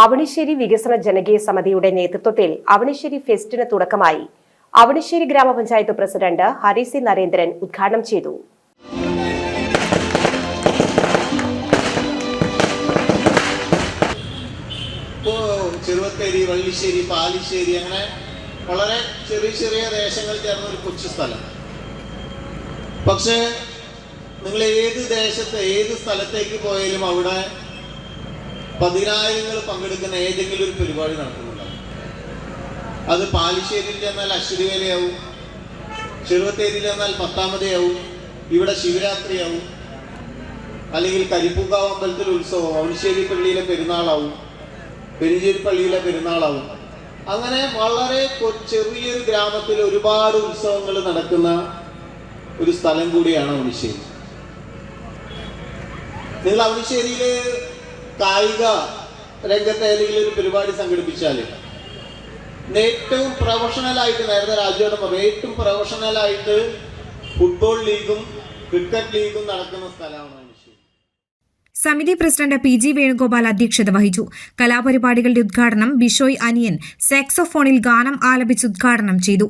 അവണിശ്ശേരി വികസന ജനകീയ സമിതിയുടെ നേതൃത്വത്തിൽ അവണിശ്ശേരി ഫെസ്റ്റിന് തുടക്കമായി. അവണിശ്ശേരി ഗ്രാമപഞ്ചായത്ത് പ്രസിഡന്റ് ഹരി സി നരേന്ദ്രൻ ഉദ്ഘാടനം ചെയ്തു. ചെറുവത്തേരി വള്ളിശ്ശേരി പാലിശ്ശേരി അങ്ങനെ വളരെ ചെറിയ ചെറിയ ദേശങ്ങൾ ചേർന്ന ഒരു കൊച്ചു സ്ഥലം. പക്ഷേ നിങ്ങൾ ഏത് ദേശത്തെ ഏത് സ്ഥലത്തേക്ക് പോയാലും അവിടെ പതിനായിരങ്ങൾ പങ്കെടുക്കുന്ന ഏതെങ്കിലും ഒരു പരിപാടി നടക്കുന്നുണ്ടാവും അത് പാലിശ്ശേരിയിൽ ചെന്നാൽ അശ്വതിവേലയാവും ചെറുവത്തേരിയിൽ ചെന്നാൽ പത്താമതയാവും ഇവിടെ ശിവരാത്രിയാവും അല്ലെങ്കിൽ കരിപ്പൂക്കാവ് അമ്പലത്തിൽ ഉത്സവം അവണിശ്ശേരി പള്ളിയിലെ പെരുന്നാളാവും പെരിഞ്ചേരി പള്ളിയിലെ പെരുന്നാളാവും. അങ്ങനെ വളരെ ചെറിയൊരു ഗ്രാമത്തിൽ ഒരുപാട് ഉത്സവങ്ങൾ നടക്കുന്ന ഒരു സ്ഥലം കൂടിയാണ് അവണിശ്ശേരി നിങ്ങൾ അവണിശ്ശേരിയിൽ കായിക രംഗത്ത് ഏതെങ്കിലും ഒരു പരിപാടി സംഘടിപ്പിച്ചാൽ ഏറ്റവും പ്രൊഫഷണൽ ആയിട്ട് നേരത്തെ രാജുവേട്ടൻ പറഞ്ഞു ഏറ്റവും പ്രൊഫഷണൽ ആയിട്ട് ഫുട്ബോൾ ലീഗും ക്രിക്കറ്റ് ലീഗും നടക്കുന്ന സ്ഥലമാണ് സമിതി പ്രസിഡന്റ് പി ജി വേണുഗോപാൽ അധ്യക്ഷത വഹിച്ചു. കലാപരിപാടികളുടെ ഉദ്ഘാടനം ബിഷോയ് അനിയൻ സാക്സോഫോണിൽ ഗാനം ആലപിച്ച് ഉദ്ഘാടനം ചെയ്തു.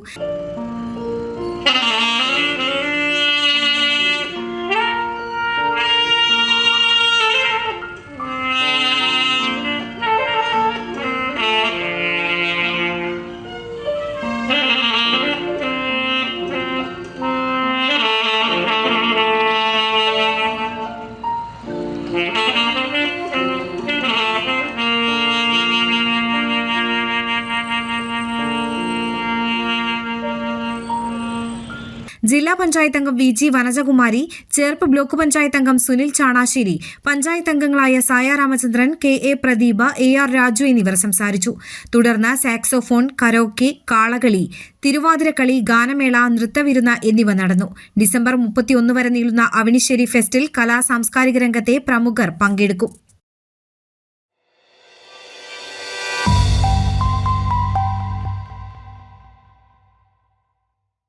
Mm-hmm. ജില്ലാ പഞ്ചായത്ത് അംഗം V G Vanajakumari Cherpu block panchayat അംഗം സുനിൽ ചാണാശ്ശേരി പഞ്ചായത്ത് അംഗങ്ങളായ Saya Ramachandran K A Pradeepa A R Raju എന്നിവർ സംസാരിച്ചു. തുടർന്ന് സാക്സോഫോൺ കരോക്കെ കാളകളി തിരുവാതിരക്കളി ഗാനമേള നൃത്തവിരുന്ന എന്നിവ നടന്നു. ഡിസംബർ മുപ്പത്തിയൊന്ന് വരെ നീളുന്ന അവണിശ്ശേരി ഫെസ്റ്റിൽ കലാ സാംസ്കാരിക രംഗത്തെ പ്രമുഖർ പങ്കെടുക്കും.